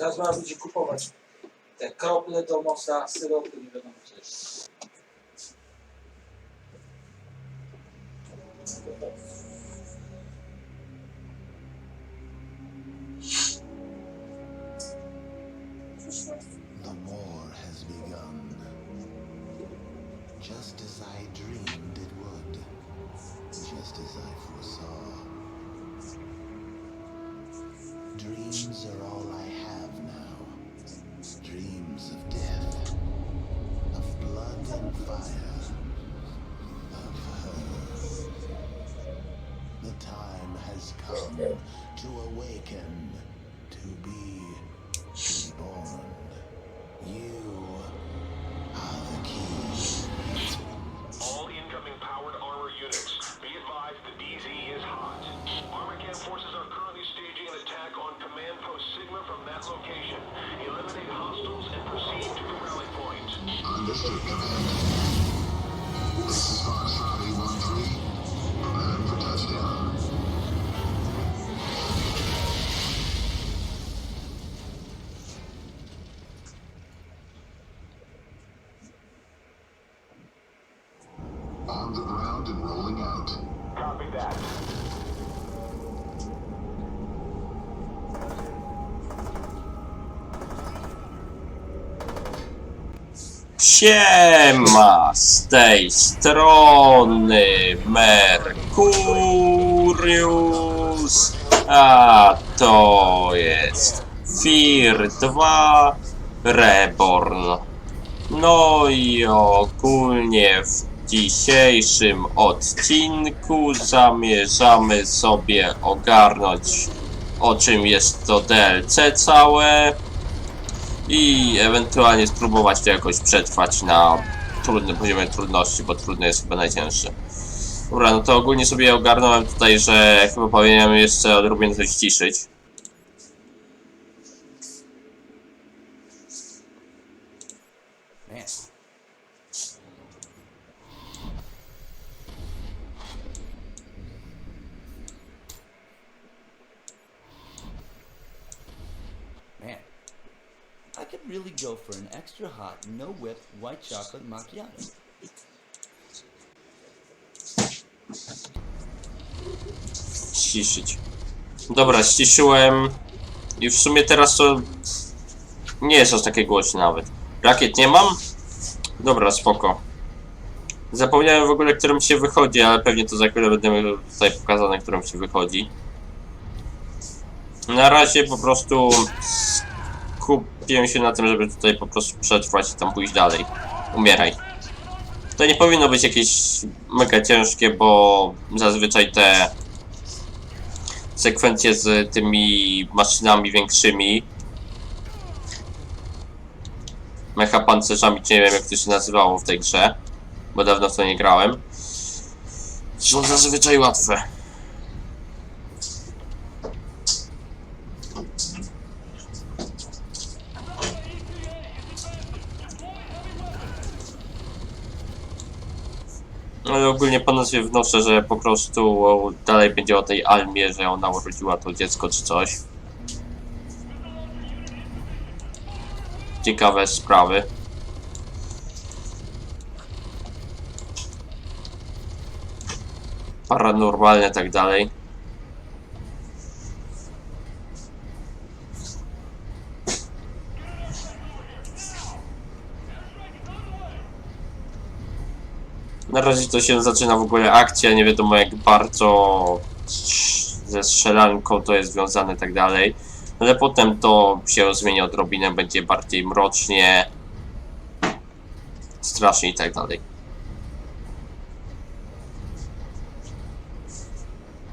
Teraz można będzie kupować te krople do nosa, syropy, nie wiadomo co. Understood. This is not. Siema z tej strony Mercurius, a to jest Fir 2 Reborn. No i ogólnie w dzisiejszym odcinku zamierzamy sobie ogarnąć o czym jest to DLC całe i ewentualnie spróbować to jakoś przetrwać na trudnym poziomie trudności, bo trudny jest chyba najcięższy. Dobra, no to ogólnie sobie ogarnąłem tutaj, że chyba powinienem jeszcze odrobinę coś ciszyć. No whip, white chocolate macchiato. Ściszyć. Dobra, ściszyłem. I w sumie teraz to nie jest aż takie głośne nawet. Rakiet nie mam? Dobra, spoko. Zapomniałem w ogóle, którym się wychodzi, ale pewnie to za chwilę będę tutaj pokazane, którym się wychodzi. Na razie po prostu skupiłem się na tym, żeby tutaj po prostu przetrwać i tam pójść dalej. Umieraj. To nie powinno być jakieś mega ciężkie, bo zazwyczaj te sekwencje z tymi maszynami większymi mecha pancerzami, czy nie wiem jak to się nazywało w tej grze, bo dawno w to nie grałem, są zazwyczaj łatwe. Ale ogólnie po nazwie wnoszę, że po prostu dalej będzie o tej Almie, że ona urodziła to dziecko czy coś. Ciekawe sprawy. Paranormalne tak dalej. Na razie to się zaczyna w ogóle akcja, nie wiadomo jak bardzo ze strzelanką to jest związane i tak dalej. Ale potem to się zmieni odrobinę, będzie bardziej mrocznie, strasznie i tak dalej.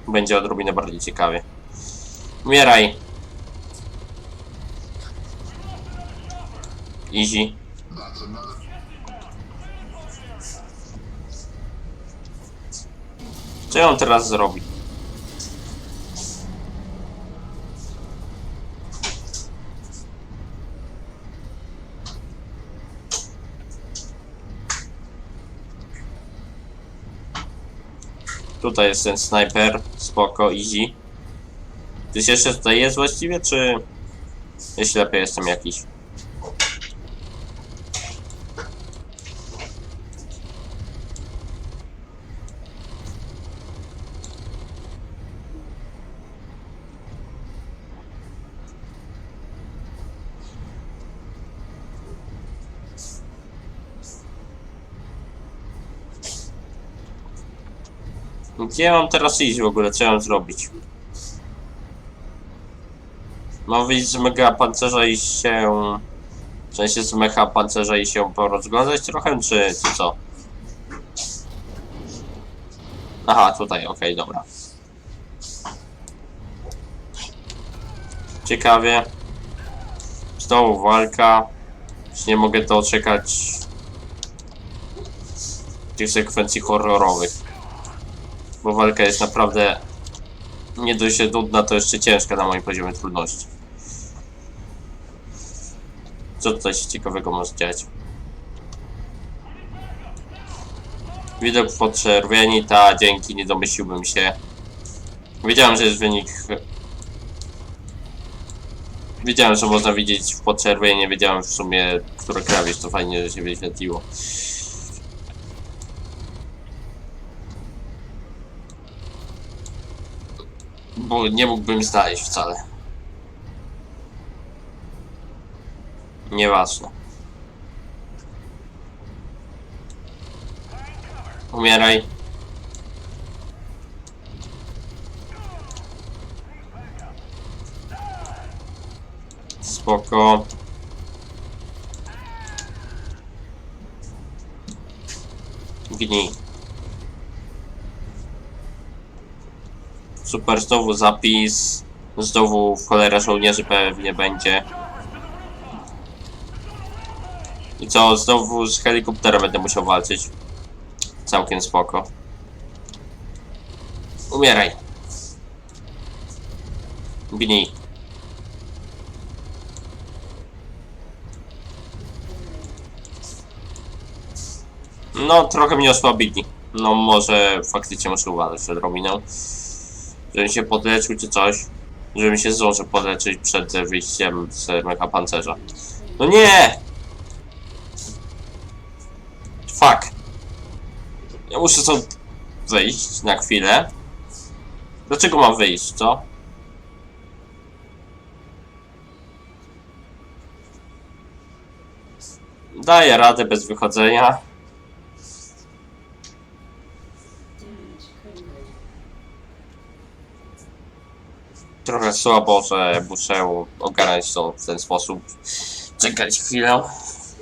Będzie odrobinę bardziej ciekawie. Umieraj! Easy. Co on teraz zrobi? Tutaj jest ten snajper, spoko, easy. Ktoś jeszcze tutaj jest właściwie, czy... Ja ślepy jestem jakiś. Gdzie mam teraz iść w ogóle? Co mam zrobić? Mam wyjść z mega pancerza i się... W sensie z mecha pancerza i się porozglądać trochę, czy, czy co? Aha, tutaj, okej, dobra. Ciekawie. Znowu walka. Już nie mogę doczekać tych sekwencji horrorowych. Bo walka jest naprawdę nie dość nudna, to jeszcze ciężka na moim poziomie trudności. Co tutaj się ciekawego może dziać? Widok podczerwieni, ta dzięki, nie domyśliłbym się. Wiedziałem, że jest wynik... Wiedziałem, że można widzieć w podczerwieni, wiedziałem w sumie, które klawisz, to fajnie, że się wyświetliło. Bo nie mógłbym znaleźć wcale. Nieważne. Umieraj. Spoko. Gnij. Super, znowu zapis. Znowu w cholerę żołnierzy pewnie będzie. I co, znowu z helikoptera będę musiał walczyć. Całkiem spoko. Umieraj. Gnij. No, trochę mnie osłabili. No, może faktycznie muszę uważać. Żebym się podleczył czy coś. Żebym się zdążył podleczyć przed wyjściem z mecha pancerza. No nie! Fuck. Ja muszę stąd wyjść na chwilę. Dlaczego mam wyjść, co? Daję radę bez wychodzenia. Trochę słabo, że muszę ogarnąć to w ten sposób. Czekać chwilę.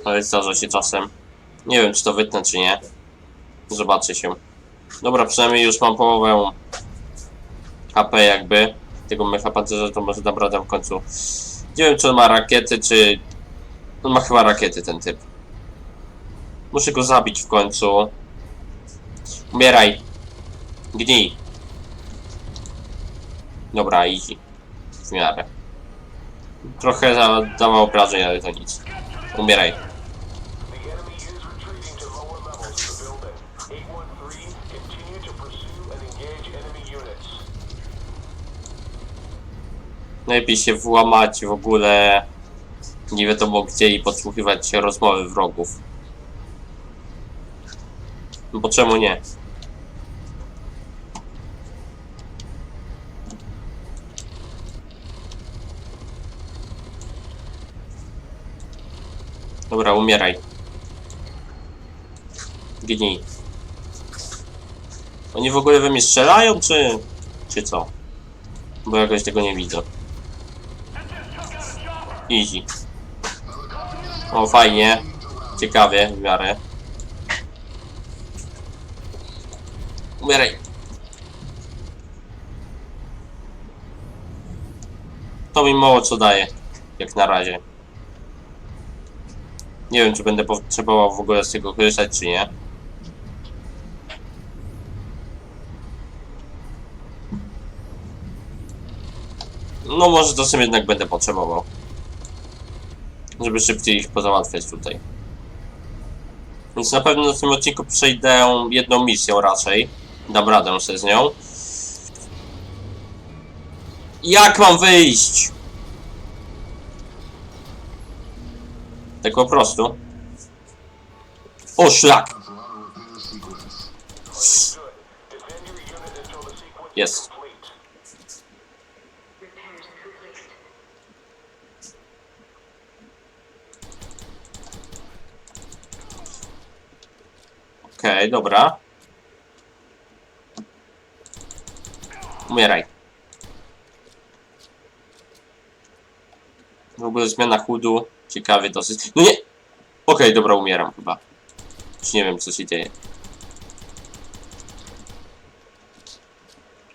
Ale zdarza się czasem. Nie wiem, czy to wytnę, czy nie. Zobaczy się. Dobra, przynajmniej już mam połowę HP jakby. Tego mecha pancerza to może dam radę w końcu. Nie wiem, czy on ma rakiety, czy... On ma chyba rakiety, ten typ. Muszę go zabić w końcu. Umieraj. Gnij. Dobra, easy. W miarę. Trochę dawał obrażeń, ale to nic. Umieraj. The enemy is retreating to lower levels of the building. 813, continue to pursue and engage enemy units. Najlepiej się włamać w ogóle nie wiadomo gdzie i podsłuchiwać rozmowy wrogów. No Bo czemu nie? Dobra, umieraj. Gnij. Oni w ogóle we mnie strzelają, czy... czy co? Bo jakoś tego nie widzę. Easy. O, fajnie. Ciekawie, w miarę. Umieraj. To mi mało co daje, jak na razie. Nie wiem, czy będę potrzebował w ogóle z tego korzystać, czy nie. No może czasem jednak będę potrzebował. Żeby szybciej ich pozałatwiać tutaj. Więc na pewno w tym odcinku przejdę jedną misją raczej. Dam radę sobie z nią. Jak mam wyjść? Tak po prostu. O szlak! Complete. Okej, dobra. Umieraj. W ogóle zmiana chudu. Ciekawie dosyć. No nie! Okej, dobra, umieram chyba. Już nie wiem, co się dzieje.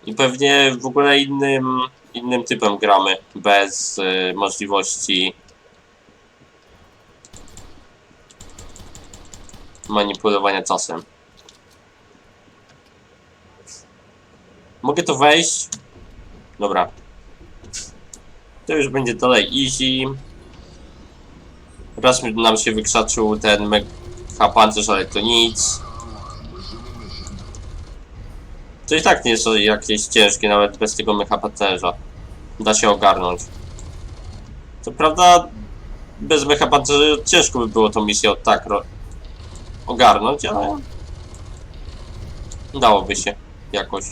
I pewnie w ogóle innym, innym typem gramy. Bez y, możliwości manipulowania czasem. Mogę to wejść? Dobra. To już będzie dalej easy. Raz nam się wykrzaczył ten mega pancerz, ale to nic. To i tak nie jest jakieś ciężkie, nawet bez tego mecha pancerza. Da się ogarnąć. Co prawda, bez mecha pancerza ciężko by było tą misję tak ogarnąć, ale dałoby się jakoś.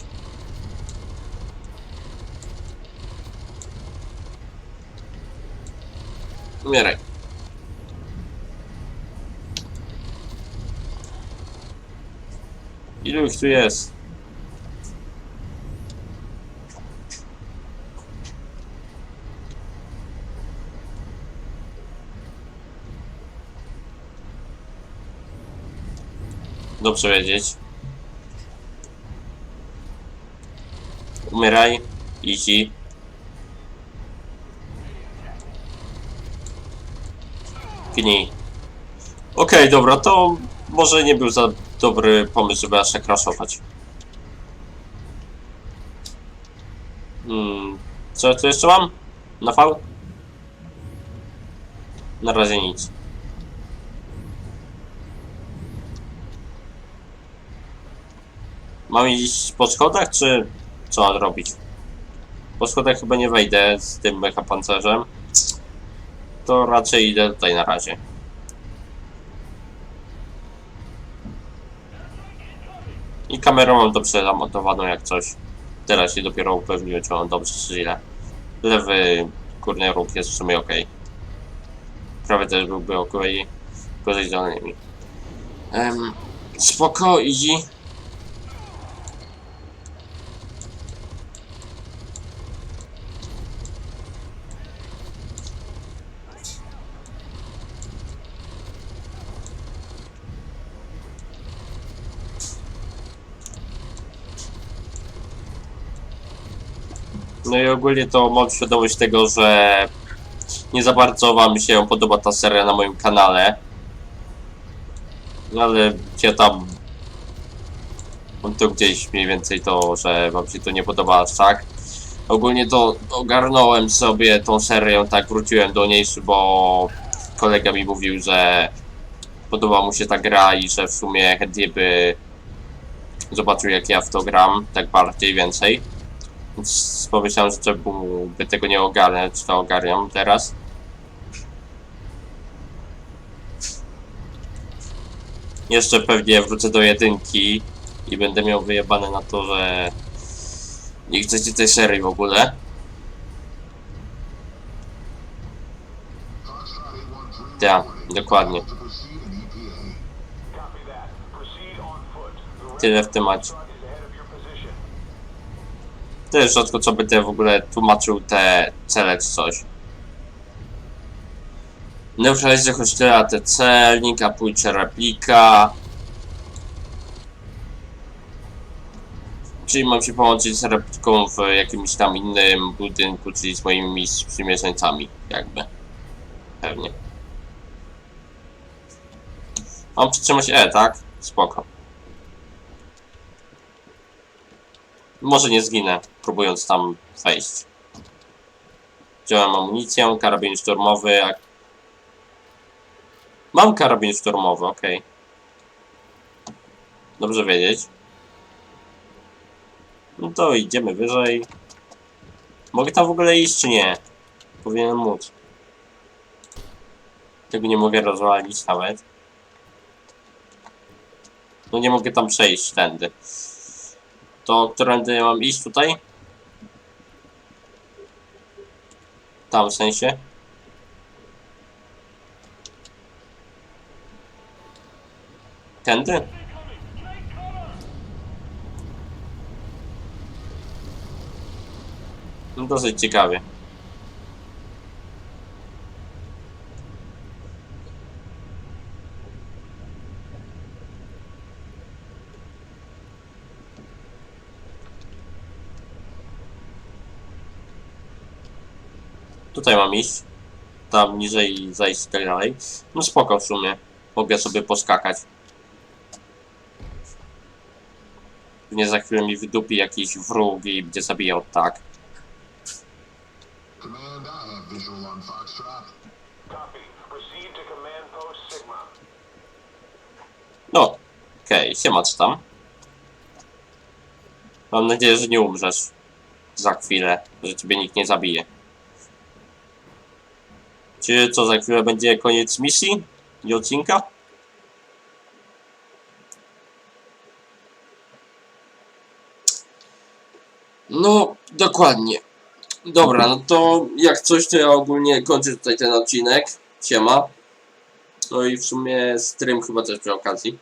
Umieraj. Ilu ich tu jest? Dobrze wiedzieć. Umieraj. Easy. Gnij. Okej, dobra, to może nie był za dobry pomysł, żeby aż tak raszować. Hmm, co jeszcze mam? Na V? Na razie nic. Mam iść po schodach, czy co mam robić? Po schodach chyba nie wejdę z tym mecha pancerzem. To raczej idę tutaj na razie. I kamerę mam dobrze zamontowaną jak coś. Teraz się dopiero upewniłem, czy mam dobrze, czy źle. Lewy górny róg jest w sumie ok. Prawy też byłby ok. Gorzej z dolnymi. Um, spoko, easy. No i ogólnie to mam świadomość tego, że nie za bardzo wam się podoba ta seria na moim kanale. No ale ja tam mam to gdzieś mniej więcej to, że wam się to nie podoba aż tak. Ogólnie to ogarnąłem sobie tą serię, tak wróciłem do niej, bo kolega mi mówił, że podoba mu się ta gra i że w sumie chętnie by zobaczył jak ja w to gram, tak bardziej więcej. Pomyślałem, że by tego nie ogarnę, czy to ogarniam teraz. Jeszcze pewnie wrócę do jedynki i będę miał wyjebane na to, że nie chcecie tej serii w ogóle. Foxtrot 813 Tak, dokładnie. Tyle w temacie. Też rzadko co te w ogóle tłumaczył te cele czy coś. Neutralizacja hościela TC, linka pójcze replika. Czyli mam się połączyć z repliką w jakimś tam innym budynku, czyli z moimi sprzymierzeńcami, jakby. Pewnie. Mam przytrzymać E, tak? Spoko. Może nie zginę, próbując tam wejść. Wziąłem amunicję, karabin szturmowy. Mam karabin szturmowy, okej. Dobrze wiedzieć. No to idziemy wyżej. Mogę tam w ogóle iść, czy nie? Powinienem móc. Tego nie mogę rozwalić nawet. No nie mogę tam przejść tędy. To którędy mam iść tutaj? Tam w sensie? Tędy? No dosyć ciekawie. Tutaj mam iść. Tam niżej zajść i tak dalej. No spoko w sumie. Mogę sobie poskakać. Nie za chwilę mi wydupi jakiś wróg i będzie zabijał tak. No, okej, siema co tam. Mam nadzieję, że nie umrzesz za chwilę, że ciebie nikt nie zabije. Czy co za chwilę będzie koniec misji i odcinka? No, dokładnie. Dobra, no to jak coś, to ja ogólnie kończę tutaj ten odcinek. Siema. No i w sumie stream chyba też przy okazji.